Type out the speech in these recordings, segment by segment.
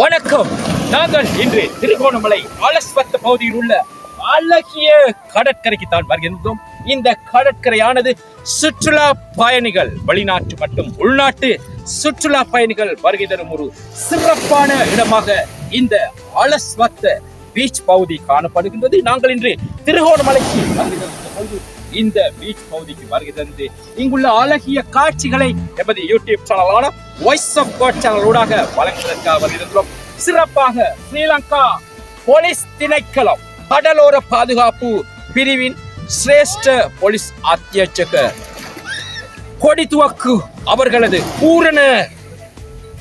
வணக்கம். நாங்கள் இன்று திருகோணமலை ஆலஸ்வத்த பகுதியில் உள்ள அழகிய கடற்கரைக்கு தான் வருகின்றோம். இந்த கடற்கரையானது சுற்றுலா பயணிகள் வெளிநாட்டு மற்றும் உள்நாட்டு சுற்றுலா பயணிகள் வருகை தரும் ஒரு சிறப்பான இடமாக இந்த அலஸ்வத்த பீச் பகுதி காணப்படுகின்றது. நாங்கள் இன்று திருகோணமலைக்கு வருகை இந்த பீச் பகுதிக்கு வருகை தந்து இங்குள்ள அழகிய காட்சிகளை எமது யூடியூப் சேனலான வாய்ஸ் ஆஃப் காட் சேனல் ஊடாக வழங்குவதற்காக வருகிறோம் சிறப்பாக ஸ்ரீலங்கா போலீஸ் திணைக்களம் கடலோர பாதுகாப்பு பிரிவின் சிரேஷ்ட போலீஸ் அத்தியட்சக கொடித்துவக்கு அவர்களது பூரண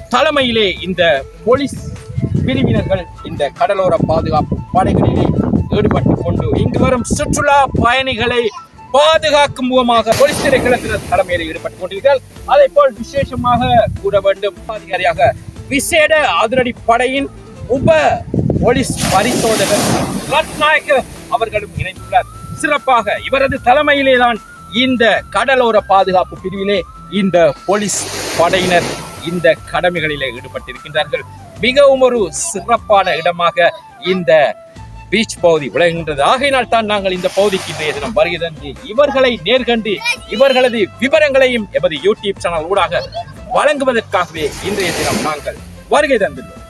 தலைமையிலே இந்த போலீஸ் பிரிவினர்கள் இந்த கடலோர பாதுகாப்பு படைகளிலே ஈடுபட்டு கொண்டு இங்கு வரும் சுற்றுலா பயணிகளை பாதுகாக்கும் முகமாக போலீஸ் திரைக்களத்தினர் தலைமையில் ஈடுபட்டுக் கொண்டிருக்கிறார். அதே போல் விசேஷமாக கூற வேண்டும். அதிகாரியாக விசேட அதிரடி படையின் உப போலீஸ் பரிசோதகர் ரத்நாயக்க அவர்களும் இணைந்துள்ளார் சிறப்பாக இவரது தலைமையிலே தான் இந்த கடலோர பாதுகாப்பு பிரிவிலே இந்த போலீஸ் படையினர் இந்த கடமைகளிலே ஈடுபட்டிருக்கின்றார்கள். மிகவும் ஒரு சிறப்பான இடமாக இந்த பீச் பகுதி விளங்குகின்றது ஆகையினால் தான் நாங்கள் இந்த பகுதிக்கு இன்றைய தினம் வருகை இவர்களை நேர்கண்டு இவர்களது விவரங்களையும் எமது யூடியூப் சேனல் ஊடாக வழங்குவதற்காகவே இன்றைய தினம் நாங்கள் வருகை தந்துள்ளோம்.